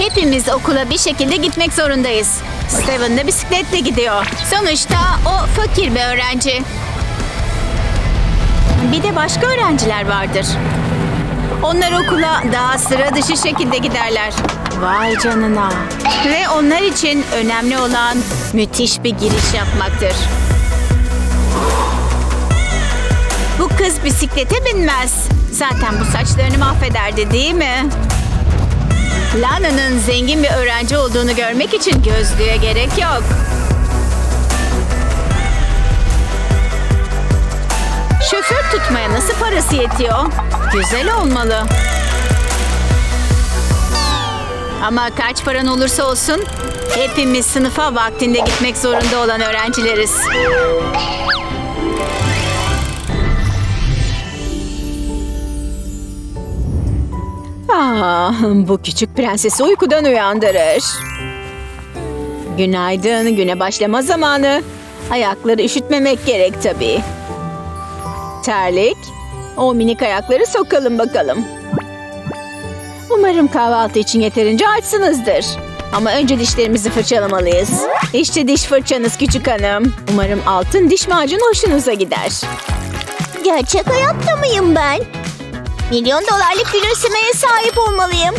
Hepimiz okula bir şekilde gitmek zorundayız. Steven de bisikletle gidiyor. Sonuçta o fakir bir öğrenci. Bir de başka öğrenciler vardır. Onlar okula daha sıra dışı şekilde giderler. Vay canına. Ve onlar için önemli olan müthiş bir giriş yapmaktır. Bu kız bisiklete binmez. Zaten bu saçlarını mahvederdi değil mi? Lana'nın zengin bir öğrenci olduğunu görmek için gözlüğe gerek yok. Şoför tutmaya nasıl parası yetiyor? Güzel olmalı. Ama kaç paran olursa olsun hepimiz sınıfa vaktinde gitmek zorunda olan öğrencileriz. Ah, bu küçük prensesi uykudan uyandırır. Günaydın, güne başlama zamanı. Ayakları üşütmemek gerek tabii. Terlik. O minik ayakları sokalım bakalım. Umarım kahvaltı için yeterince açsınızdır. Ama önce dişlerimizi fırçalamalıyız. İşte diş fırçanız küçük hanım. Umarım altın diş macunu hoşunuza gider. Gerçek hayatta mıyım ben? Milyon dolarlık gülümsemeye sahip olmalıyım.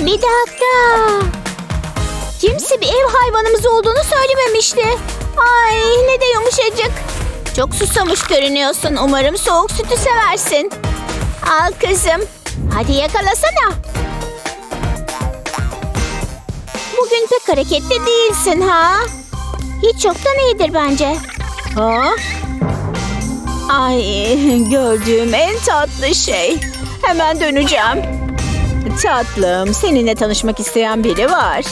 Bir dakika. Kimse bir ev hayvanımız olduğunu söylememişti. Ay ne de yumuşacık. Çok susamış görünüyorsun. Umarım soğuk sütü seversin. Al kızım. Hadi yakalasana. Bugün pek hareketli değilsin ha? Hiç yoktan iyidir bence. Ha? Ay gördüğüm en tatlı şey. Hemen döneceğim. Tatlım, seninle tanışmak isteyen biri var.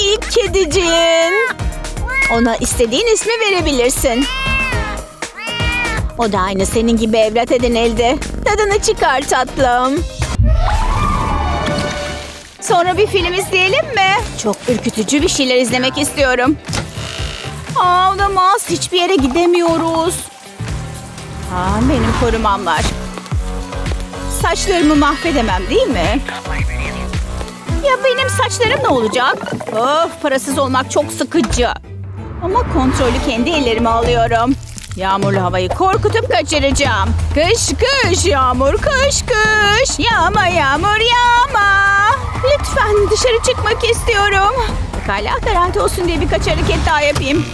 İlk kedicin. Ona istediğin ismi verebilirsin. O da aynı senin gibi evlat edinildi. Tadını çıkar tatlım. Sonra bir film izleyelim mi? Çok ürkütücü bir şeyler izlemek istiyorum. Aa, olamaz. Hiçbir yere gidemiyoruz. Aa, benim korumam var. Saçlarımı mahvedemem değil mi? Ya benim saçlarım ne olacak? Of parasız olmak çok sıkıcı. Ama kontrolü kendi ellerime alıyorum. Yağmurlu havayı korkutup kaçıracağım. Kış kış yağmur kış kış. Yağma yağmur yağma. Lütfen dışarı çıkmak istiyorum. Pekala garanti olsun diye birkaç hareket daha yapayım.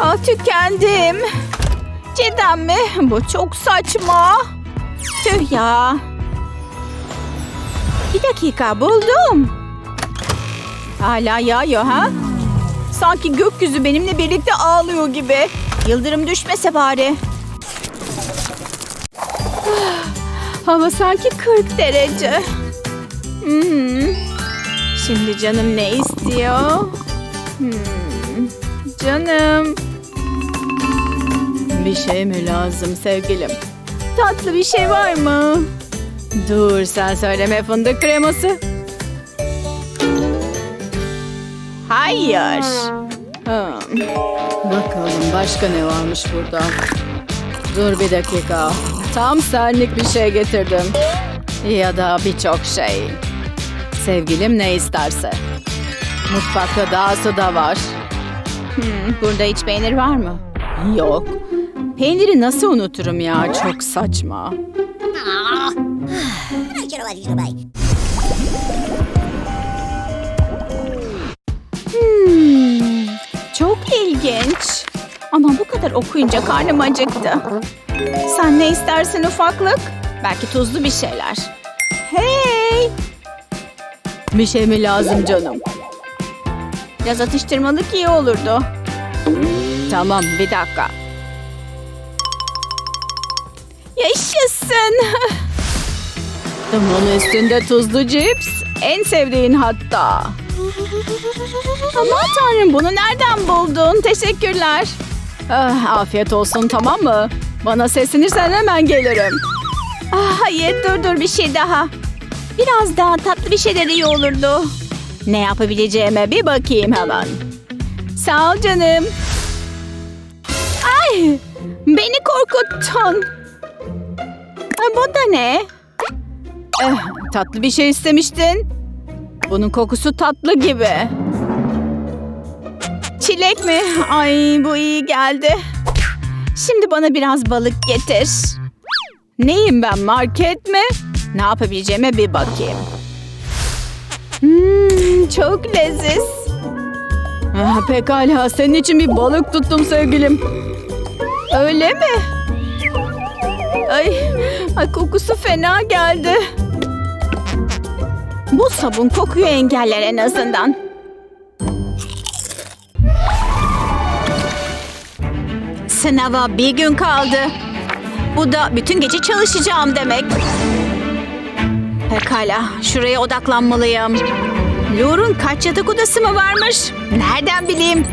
Aa, tükendim. Cidden mi? Bu çok saçma. Tüh ya. Bir dakika buldum. Hala yağıyor ha? Sanki gökyüzü benimle birlikte ağlıyor gibi. Yıldırım düşmese bari. Hava sanki 40 derece. Hmm. Şimdi canım ne istiyor? Hmm. Canım. Bir şey mi lazım sevgilim? Tatlı bir şey var mı? Dur sen söyleme fındık kreması. Hayır. Hmm. Bakalım başka ne varmış burada. Dur bir dakika. Tam senlik bir şey getirdim. Ya da birçok şey. Sevgilim ne isterse. Mutfakta dahası da var. Hmm, burada hiç peynir var mı? Yok. Peyniri nasıl unuturum ya? Çok saçma. Çok ilginç. Ama bu kadar okuyunca karnım acıktı. Sen ne istersin ufaklık? Belki tuzlu bir şeyler. Hey! Bir şey mi lazım canım? Biraz atıştırmalık iyi olurdu. Tamam bir dakika. Yaşasın. Bunun üstünde tuzlu cips. En sevdiğin hatta. Aman tanrım bunu nereden buldun? Teşekkürler. Ah, afiyet olsun tamam mı? Bana seslenirsen hemen gelirim. Ah, hayır dur dur bir şey daha. Biraz daha tatlı bir şeyler iyi olurdu. Ne yapabileceğime bir bakayım hemen. Sağ ol canım. Ne? Beni korkuttun. Ha, bu da ne? Eh, tatlı bir şey istemiştin. Bunun kokusu tatlı gibi. Çilek mi? Ay bu iyi geldi. Şimdi bana biraz balık getir. Neyim ben market mi? Ne yapabileceğime bir bakayım. Hmm, çok leziz. Ah, pekala senin için bir balık tuttum sevgilim. Öyle mi? Ay, ay kokusu fena geldi. Bu sabun kokuyu engeller en azından. Sınava bir gün kaldı. Bu da bütün gece çalışacağım demek. Pekala, şuraya odaklanmalıyım. Lore'un kaç yatak odası mı varmış? Nereden bileyim?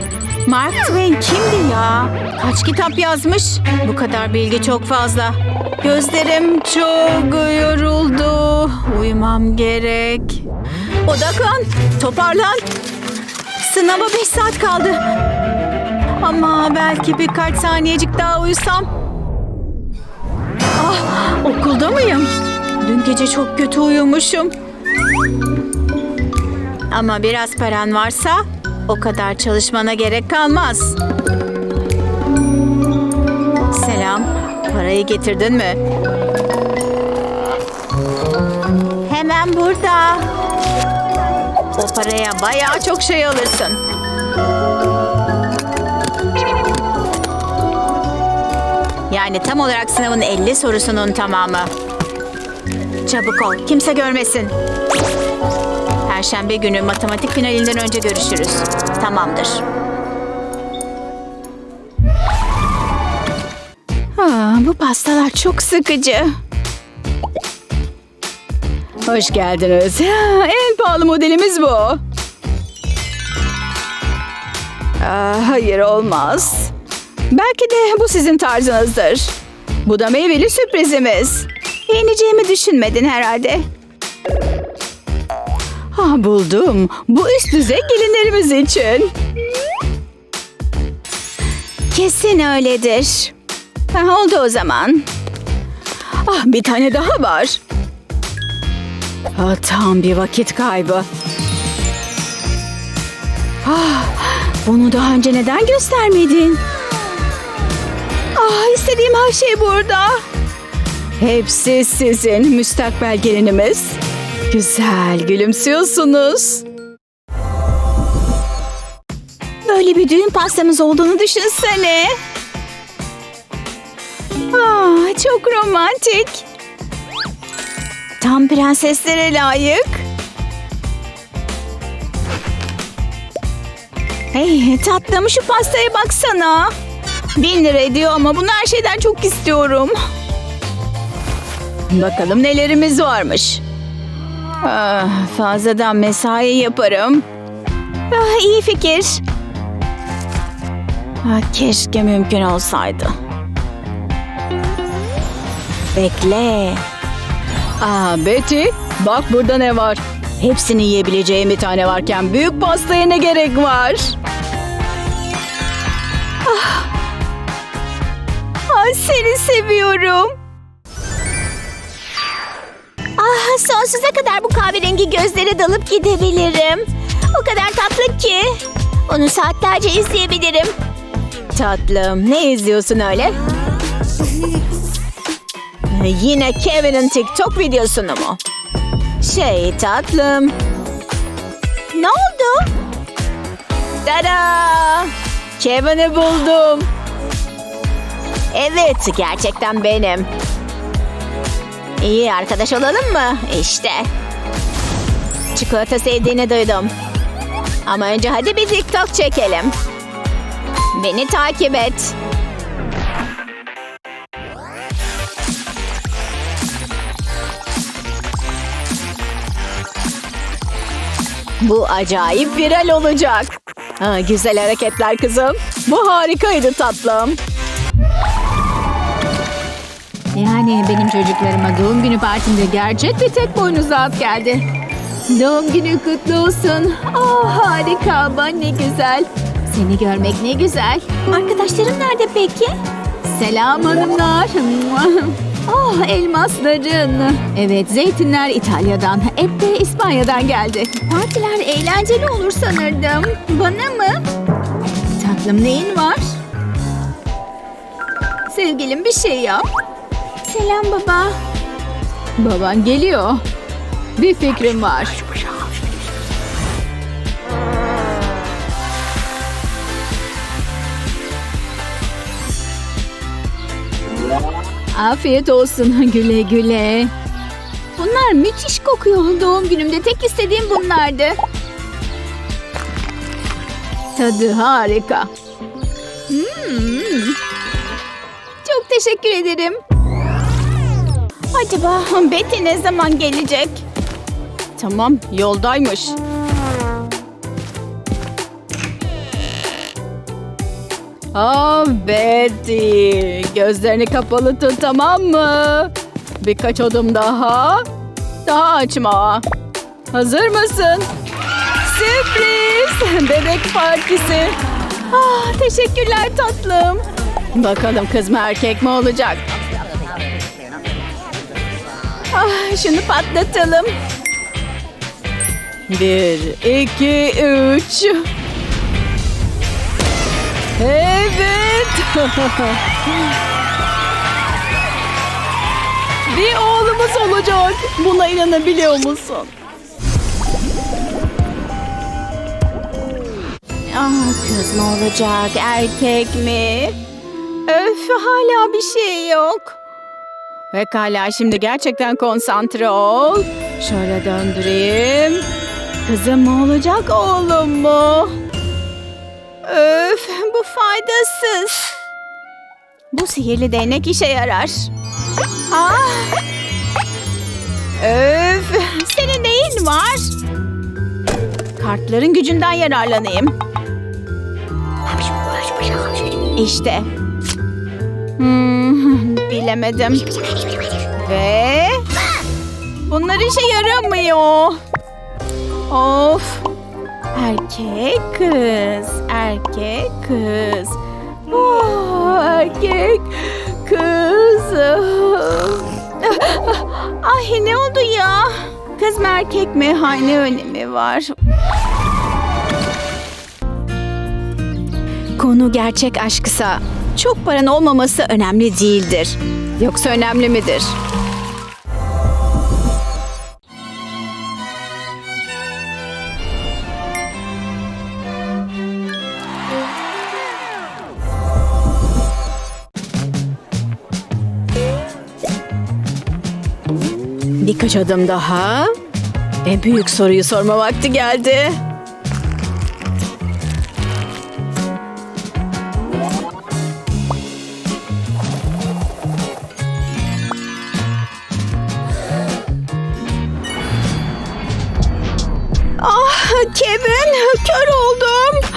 Mark Twain kimdi ya? Kaç kitap yazmış? Bu kadar bilgi çok fazla. Gözlerim çok yoruldu. Uyumam gerek. Odaklan, toparlan. Sınava beş saat kaldı. Ama belki birkaç saniyecik daha uyusam. Ah, okulda mıyım? Dün gece çok kötü uyumuşum. Ama biraz paran varsa o kadar çalışmana gerek kalmaz. Parayı getirdin mi? Hemen burada. O paraya bayağı çok şey alırsın. Yani tam olarak sınavın 50 sorusunun tamamı. Çabuk ol, kimse görmesin. Perşembe günü matematik finalinden önce görüşürüz. Tamamdır. Bu pastalar çok sıkıcı. Hoş geldiniz. En pahalı modelimiz bu. Aa, hayır olmaz. Belki de bu sizin tarzınızdır. Bu da meyveli sürprizimiz. Yeneceğimi düşünmedin herhalde. Ah buldum. Bu üst düzey gelinlerimiz için. Kesin öyledir. Ha, oldu o zaman. Ah bir tane daha var. Ah, tam bir vakit kaybı. Ah, bunu daha önce neden göstermedin? Ah istediğim her şey burada. Hepsi sizin müstakbel gelinimiz. Güzel gülümsüyorsunuz. Böyle bir düğün pastamız olduğunu düşünsene. Ah, çok romantik. Tam prenseslere layık. Hey tatlım şu pastaya baksana. Bin lira ediyor ama bunu her şeyden çok istiyorum. Bakalım nelerimiz varmış. Ah, fazladan mesai yaparım. Ah, iyi fikir. Ah, keşke mümkün olsaydı. Bekle. Aa Betty, bak burada ne var. Hepsini yiyebileceğim bir tane varken büyük pastaya ne gerek var? Ah, ah seni seviyorum. Ah sonsuza kadar bu kahverengi gözlere dalıp gidebilirim. O kadar tatlı ki. Onu saatlerce izleyebilirim. Tatlım, ne izliyorsun öyle? Yine Kevin'in TikTok videosunu mu? Şey tatlım. Ne oldu? Tada! Kevin'i buldum. Evet, gerçekten benim. İyi arkadaş olalım mı? İşte. Çikolata sevdiğini duydum. Ama önce hadi bir TikTok çekelim. Beni takip et. Bu acayip viral olacak. Ha, güzel hareketler kızım. Bu harikaydı tatlım. Yani benim çocuklarıma doğum günü partimde gerçek bir tek boynuzlu at geldi. Doğum günü kutlu olsun. Oh harika, ne güzel. Seni görmek ne güzel. Arkadaşlarım nerede peki? Selam hanımlar. Oh elmasların. Evet zeytinler İtalya'dan. Et de İspanya'dan geldi. Partiler eğlenceli olur sanırdım. Bana mı? Tatlım neyin var? Sevgilim bir şey yap. Selam baba. Baban geliyor. Bir fikrim var. Afiyet olsun güle güle. Bunlar müthiş kokuyor. Doğum günümde tek istediğim bunlardı. Tadı harika. Hmm. Çok teşekkür ederim. Acaba Betty ne zaman gelecek? Tamam yoldaymış. Ah Betty. Gözlerini kapalı tut tamam mı? Birkaç adım daha. Daha açma. Hazır mısın? Sürpriz. Bebek partisi. Ah, teşekkürler tatlım. Bakalım kız mı erkek mi olacak? Ah, şunu patlatalım. Bir, iki, üç. Evet. Bir oğlumuz olacak. Buna inanabiliyor musun? Ah, kız mı olacak, erkek mi? Öf, hala bir şey yok. Pekala şimdi gerçekten konsantre ol. Şöyle döndüreyim. Kızım mı olacak oğlum mu? Öf, bu faydasız. Bu sihirli değnek işe yarar. Ah! Öf, senin neyin var? Kartların gücünden yararlanayım. İşte. Hmm, bilemedim. Ve bunlar işe yaramıyor. Of. Erkek kız, erkek kız. Oh, erkek kız. Ay ne oldu ya? Kız mı erkek mi? Hay ne önemi var? Konu gerçek aşksa çok paran olmaması önemli değildir. Yoksa önemli midir? Birkaç adım daha. En büyük soruyu sorma vakti geldi. Ah Kevin, kör oldum.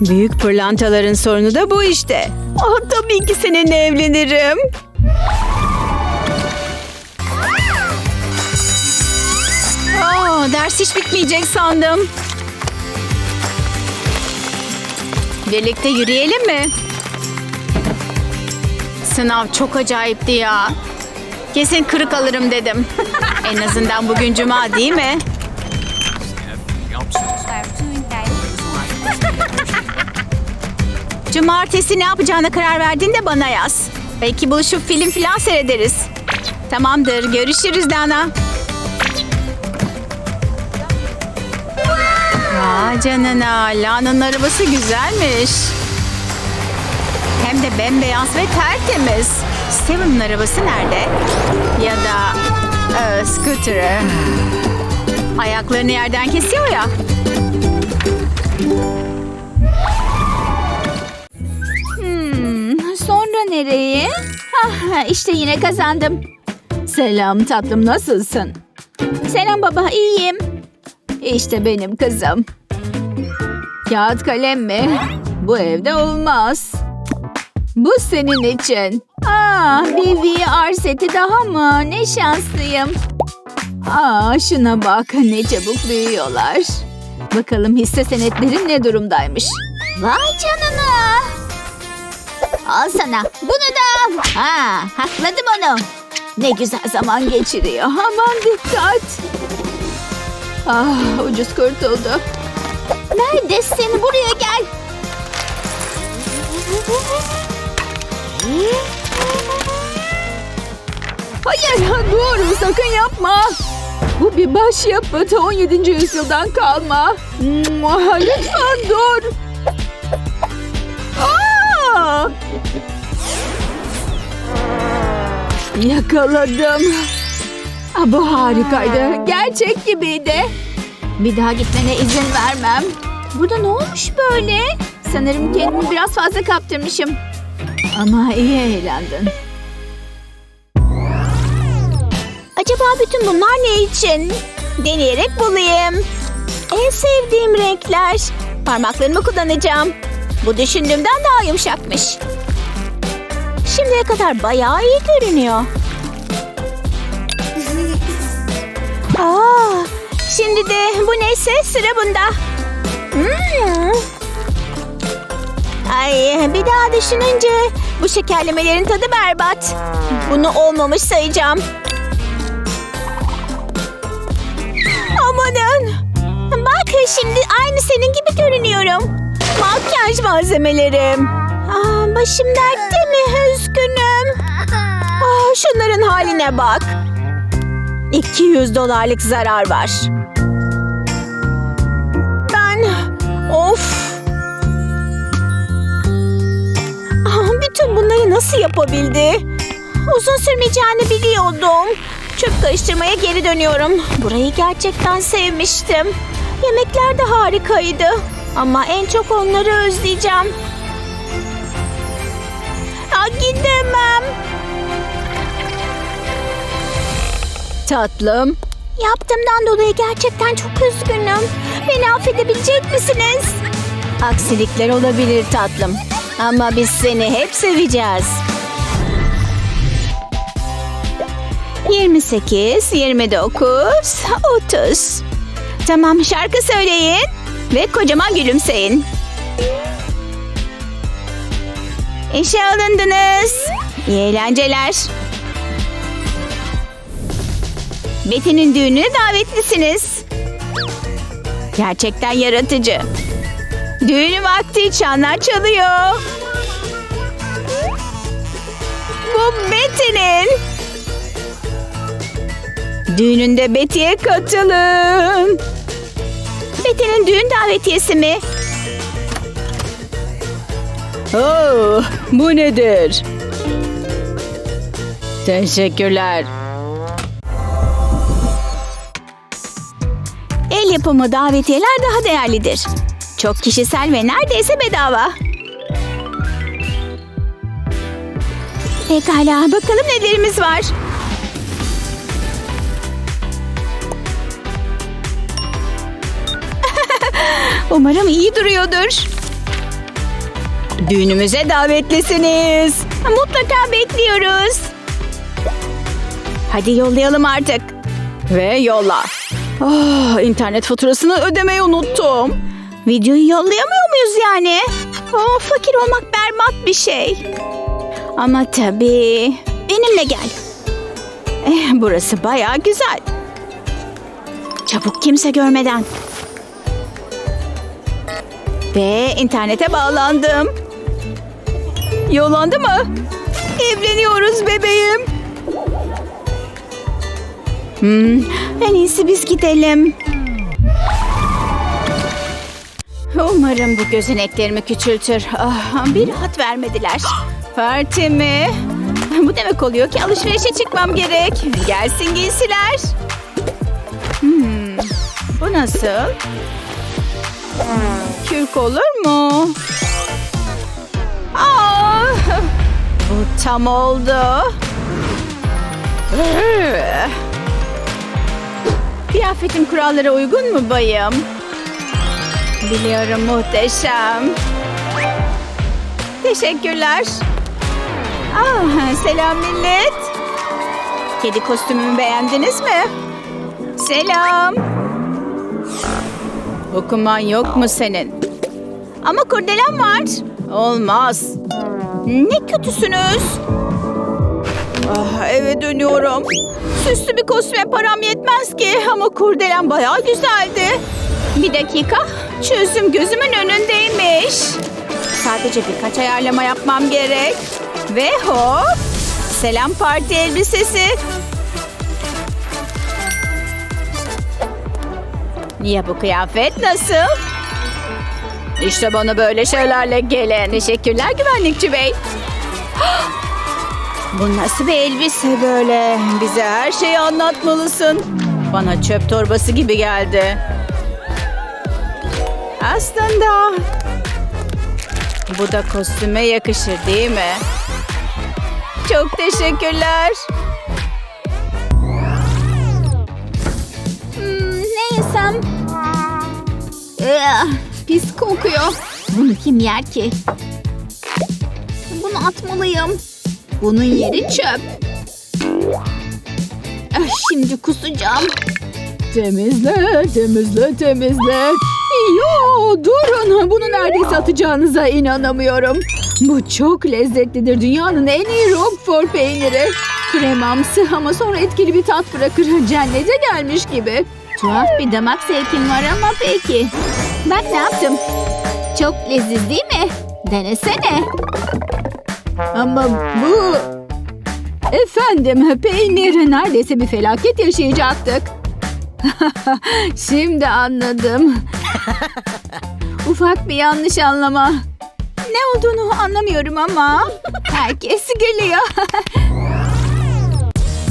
Büyük pırlantaların sorunu da bu işte. Ah tabii ki seninle evlenirim. Ders hiç bitmeyecek sandım. Birlikte yürüyelim mi? Sınav çok acayipti ya. Kesin kırık alırım dedim. en azından bugün cuma değil mi? Cumartesi ne yapacağına karar verdiğinde bana yaz. Belki buluşup film falan seyrederiz. Tamamdır. Görüşürüz Dana. Aa, canına. Lana'nın arabası güzelmiş. Hem de bembeyaz ve tertemiz. Steven'ın arabası nerede? Ya da e, scooter'ı. Ayaklarını yerden kesiyor ya. Hmm, sonra nereye? Ah, işte yine kazandım. Selam tatlım nasılsın? Selam baba, iyiyim. İşte benim kızım. Kağıt kalem mi? Bu evde olmaz. Bu senin için. Aa, bir VR seti daha mı? Ne şanslıyım. Aa şuna bak ne çabuk büyüyorlar. Bakalım hisse senetlerin ne durumdaymış. Vay canına. Al sana. Bunu da al. Ha, hakladım onu. Ne güzel zaman geçiriyor. Aman dikkat. Ah ucuz kurtuldu. Neredesin? Buraya gel. Hayır dur sakın yapma. Bu bir başyapıt 17. yüzyıldan kalma. Lütfen dur. Aa! Yakaladım. Ah, bu harikaydı. Gerçek gibiydi. Bir daha gitmene izin vermem. Burada ne olmuş böyle? Sanırım kendimi biraz fazla kaptırmışım. Ama iyi eğlendin. Acaba bütün bunlar ne için? Deneyerek bulayım. En sevdiğim renkler. Parmaklarımı kullanacağım. Bu düşündüğümden daha yumuşakmış. Şimdiye kadar bayağı iyi görünüyor. Aa, şimdi de bu neyse sıra bunda. Hmm. Ay bir daha düşününce bu şekerlemelerin tadı berbat. Bunu olmamış sayacağım. Amanın. Bak şimdi aynı senin gibi görünüyorum. Makyaj malzemelerim. Aa, başım dertte mi? Üzgünüm. Aa, şunların haline bak. 200 dolarlık zarar var. Ben... Of. Aa, bütün bunları nasıl yapabildi? Uzun sürmeyeceğini biliyordum. Çöp karıştırmaya geri dönüyorum. Burayı gerçekten sevmiştim. Yemekler de harikaydı. Ama en çok onları özleyeceğim. Aa, gidemem. Tatlım. Yaptığımdan dolayı gerçekten çok üzgünüm. Beni affedebilecek misiniz? Aksilikler olabilir tatlım. Ama biz seni hep seveceğiz. 28, 29, 30. Tamam şarkı söyleyin ve kocaman gülümseyin. İşe alındınız. İyi eğlenceler. Betty'nin düğününe davetlisiniz. Gerçekten yaratıcı. Düğün vakti çanlar çalıyor. Bu Betty'nin. Düğününde Betty'ye katılın. Betty'nin düğün davetiyesi mi? Oh, bu nedir? Teşekkürler. Yapımı davetiyeler daha değerlidir. Çok kişisel ve neredeyse bedava. Pekala, bakalım nelerimiz var. Umarım iyi duruyordur. Düğünümüze davetlisiniz. Mutlaka bekliyoruz. Hadi yollayalım artık. Ve yolla. Ah, internet faturasını ödemeyi unuttum. Videoyu yollayamıyor muyuz yani? Oh, fakir olmak berbat bir şey. Ama tabii. Benimle gel. Eh, burası bayağı güzel. Çabuk kimse görmeden. Ve internete bağlandım. Yollandı mı? Evleniyoruz bebeğim. Hmm, en iyisi biz gidelim. Umarım bu gözeneklerimi küçültür. Ah, bir rahat vermediler. Parti mi? Bu demek oluyor ki alışverişe çıkmam gerek. Gelsin giysiler. Hmm, bu nasıl? Kürk olur mu? Aa, bu tam oldu. Kıyafetim kurallara uygun mu bayım? Biliyorum muhteşem. Teşekkürler. Ah, selam millet. Kedi kostümümü beğendiniz mi? Selam. Okuman yok mu senin? Ama kurdelem var. Olmaz. Ne kötüsünüz. Ah, eve dönüyorum. Süslü bir kostüme param yetmez ki ama kurdelen bayağı güzeldi. Bir dakika. Çözüm gözümün önündeymiş. Sadece birkaç ayarlama yapmam gerek. Ve hop. Selam parti elbisesi. Ya bu kıyafet nasıl? İşte bana böyle şeylerle gelin. Teşekkürler güvenlikçi bey. Bu nasıl bir elbise böyle? Bize her şeyi anlatmalısın. Bana çöp torbası gibi geldi. Aslında bu da kostüme yakışır değil mi? Çok teşekkürler. Hmm, ne yesem? Ee, pis kokuyor. Bunu kim yer ki? Bunu atmalıyım. Bunun yeri çöp. Ah, Şimdi kusacağım. Temizle, temizle, temizle. Yo, durun. Bunu neredeyse atacağınıza inanamıyorum. Bu çok lezzetlidir. Dünyanın en iyi Roquefort peyniri. Kremamsı ama sonra etkili bir tat bırakır. Cennete gelmiş gibi. Tuhaf bir damak zevkim var ama peki. Bak ne yaptım. Çok leziz değil mi? Denesene. Ama bu... Efendim, peynir neredeyse bir felaket yaşayacaktık. Şimdi anladım. Ufak bir yanlış anlama. Ne olduğunu anlamıyorum ama herkes gülüyor.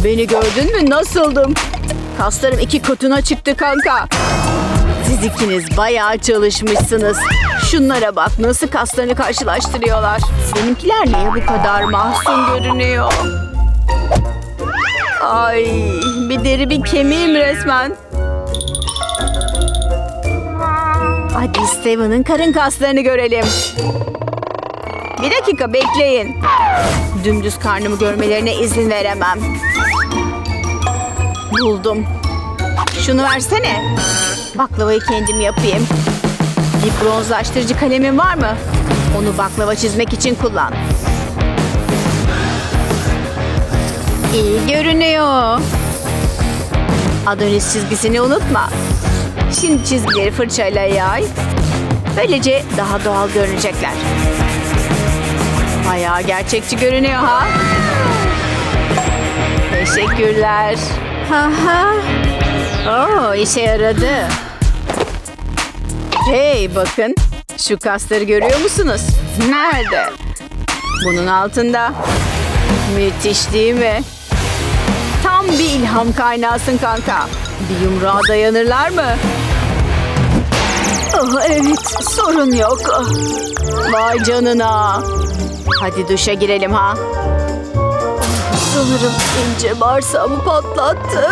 Beni gördün mü nasıldım? Kaslarım iki katına çıktı kanka. Siz ikiniz bayağı çalışmışsınız. Şunlara bak nasıl kaslarını karşılaştırıyorlar. Seninkiler niye bu kadar mahzun görünüyor? Ay bir deri bir kemiğim resmen. Hadi Steven'ın karın kaslarını görelim. Bir dakika bekleyin. Dümdüz karnımı görmelerine izin veremem. Buldum. Şunu versene. Baklavayı kendim yapayım. Bir bronzlaştırıcı kalemin var mı? Onu baklava çizmek için kullan. İyi görünüyor. Adonis çizgisini unutma. Şimdi çizgileri fırçayla yay. Böylece daha doğal görünecekler. Bayağı gerçekçi görünüyor ha. Teşekkürler. Ha ha. Oo, işe yaradı. Hey bakın. Şu kasları görüyor musunuz? Nerede? Bunun altında. Müthiş değil mi? Tam bir ilham kaynağısın kanka. Bir yumruğa dayanırlar mı? Oh, evet, sorun yok. Vay canına. Hadi duşa girelim ha. Sanırım ince bağırsağımı patlattı.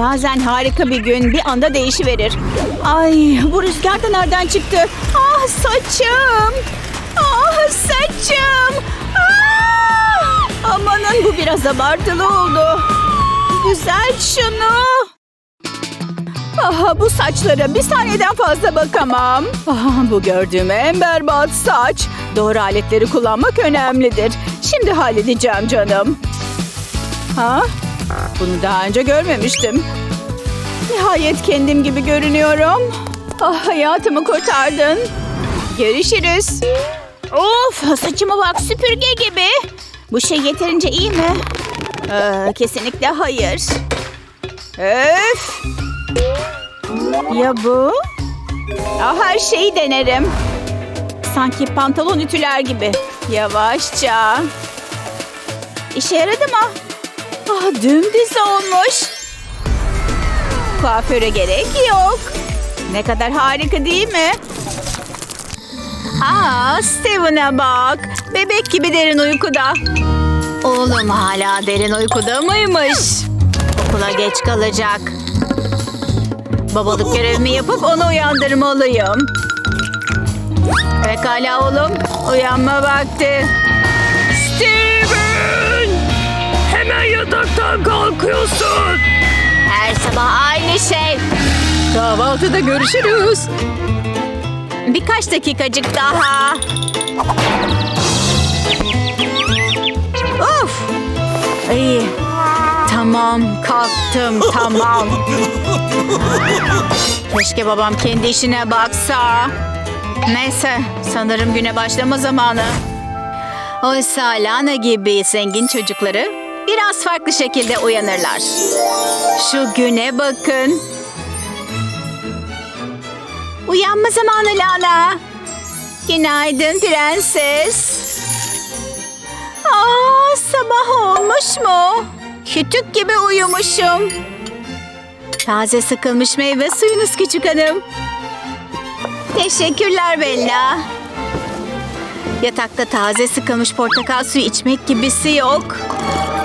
Bazen harika bir gün bir anda değişiverir. Ay bu rüzgar da nereden çıktı? Ah saçım! Ah saçım! Ah! Amanın bu biraz abartılı oldu. Güzel şunu. Ah, bu saçlara bir saniyeden fazla bakamam. Ah, bu gördüğüm en berbat saç. Doğru aletleri kullanmak önemlidir. Şimdi halledeceğim canım. Ha? Bunu daha önce görmemiştim. Nihayet kendim gibi görünüyorum. Ah, hayatımı kurtardın. Görüşürüz. Of saçıma bak süpürge gibi. Bu şey yeterince iyi mi? Ee, kesinlikle hayır. Öf. Ya bu? Ya her şeyi denerim. Sanki pantolon ütüler gibi. Yavaşça. İşe yaradı mı? Ah, dümdüz olmuş. Kuaföre gerek yok. Ne kadar harika değil mi? Aa, Steven'a bak. Bebek gibi derin uykuda. Oğlum hala derin uykuda mıymış? Okula geç kalacak. Babalık görevimi yapıp onu uyandırmalıyım. Pekala oğlum. Uyanma vakti. Steven! Yataktan kalkıyorsun. Her sabah aynı şey. Kahvaltıda görüşürüz. Birkaç dakikacık daha. Of. İyi. Tamam, kalktım, tamam. Keşke babam kendi işine baksa. Neyse, sanırım güne başlama zamanı. Oysa Lana gibi zengin çocukları biraz farklı şekilde uyanırlar. Şu güne bakın. Uyanma zamanı Lala. Günaydın prenses. Aa, sabah olmuş mu? Kütük gibi uyumuşum. Taze sıkılmış meyve suyunuz küçük hanım. Teşekkürler Bella. Yatakta taze sıkılmış portakal suyu içmek gibisi yok.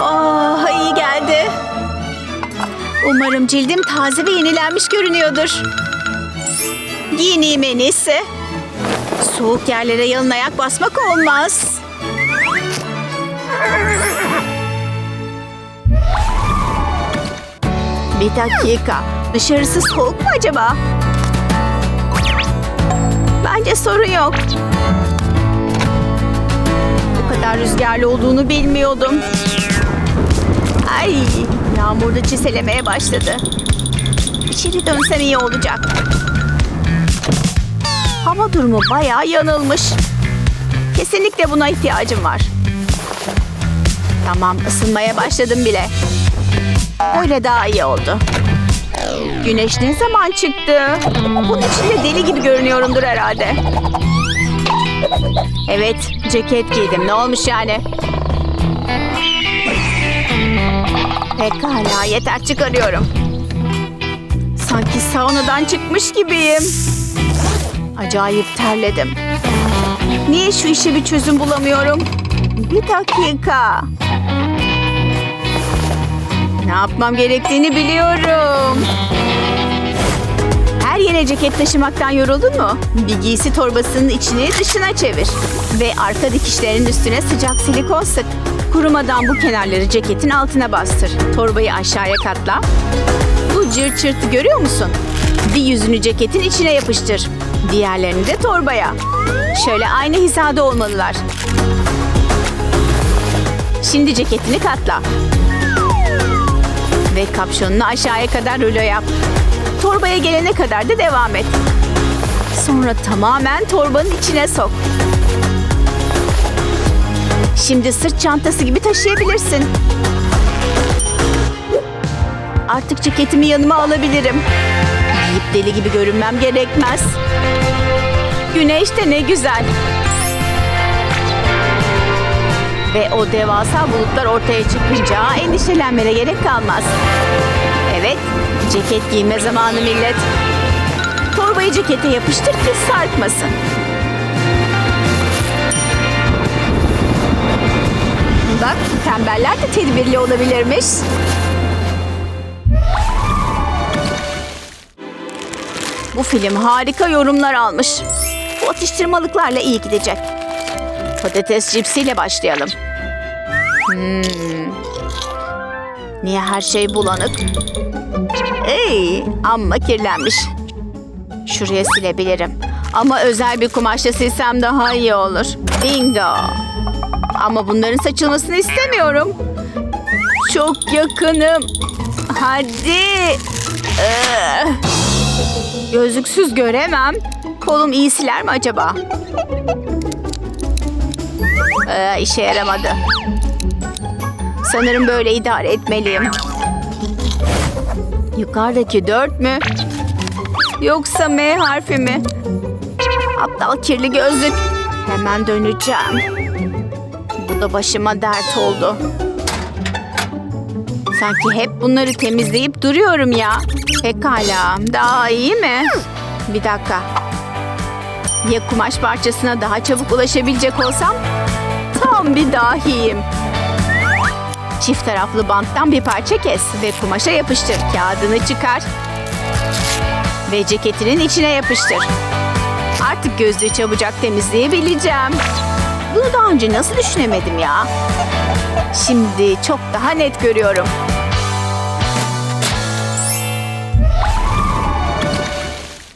Oh, iyi geldi. Umarım cildim taze ve yenilenmiş görünüyordur. Giyineyim en iyisi. Soğuk yerlere yalın ayak basmak olmaz. Bir dakika. Dışarısı soğuk mu acaba? Bence sorun yok. Bu kadar rüzgarlı olduğunu bilmiyordum. Ay, yağmur da çiselemeye başladı. İçeri dönsem iyi olacak. Hava durumu bayağı yanılmış. Kesinlikle buna ihtiyacım var. Tamam, ısınmaya başladım bile. Öyle daha iyi oldu. Güneş ne zaman çıktı? Bunun içinde deli gibi görünüyorumdur herhalde. Evet, ceket giydim. Ne olmuş yani? Pekala, yeter çıkarıyorum. Sanki saunadan çıkmış gibiyim. Acayip terledim. Niye şu işe bir çözüm bulamıyorum? Bir dakika. Ne yapmam gerektiğini biliyorum. Her yere ceket taşımaktan yoruldun mu? Bir giysi torbasının içini dışına çevir. Ve arka dikişlerin üstüne sıcak silikon sık. Kurumadan bu kenarları ceketin altına bastır. Torbayı aşağıya katla. Bu cırt çırtı görüyor musun? Bir yüzünü ceketin içine yapıştır. Diğerlerini de torbaya. Şöyle aynı hizada olmalılar. Şimdi ceketini katla. Ve kapşonunu aşağıya kadar rulo yap. Torbaya gelene kadar da devam et. Sonra tamamen torbanın içine sok. Şimdi sırt çantası gibi taşıyabilirsin. Artık ceketimi yanıma alabilirim. Giyip deli gibi görünmem gerekmez. Güneş de ne güzel. Ve o devasa bulutlar ortaya çıkınca endişelenmene gerek kalmaz. Evet, ceket giyme zamanı millet. Torbayı cekete yapıştır ki sarkmasın. Bak, tembeller de tedbirli olabilirmiş. Bu film harika yorumlar almış. Bu atıştırmalıklarla iyi gidecek. Patates cipsiyle başlayalım. Hmm. Niye her şey bulanık? Ey, amma kirlenmiş. Şuraya silebilirim. Ama özel bir kumaşla silsem daha iyi olur. Bingo. Ama bunların saçılmasını istemiyorum. Çok yakınım. Hadi. Ee, gözlüksüz göremem. Kolum iyi siler mi acaba? Ee, işe yaramadı. Sanırım böyle idare etmeliyim. Yukarıdaki dört mü? Yoksa M harfi mi? Aptal kirli gözlük. Hemen döneceğim. Bu da başıma dert oldu. Sanki hep bunları temizleyip duruyorum ya. Pekala. Daha iyi mi? Bir dakika. Ya kumaş parçasına daha çabuk ulaşabilecek olsam? Tam bir dahiyim. Çift taraflı banttan bir parça kes ve kumaşa yapıştır. Kağıdını çıkar. Ve ceketinin içine yapıştır. Artık gözlüğü çabucak temizleyebileceğim. Bunu daha önce nasıl düşünemedim ya? Şimdi çok daha net görüyorum.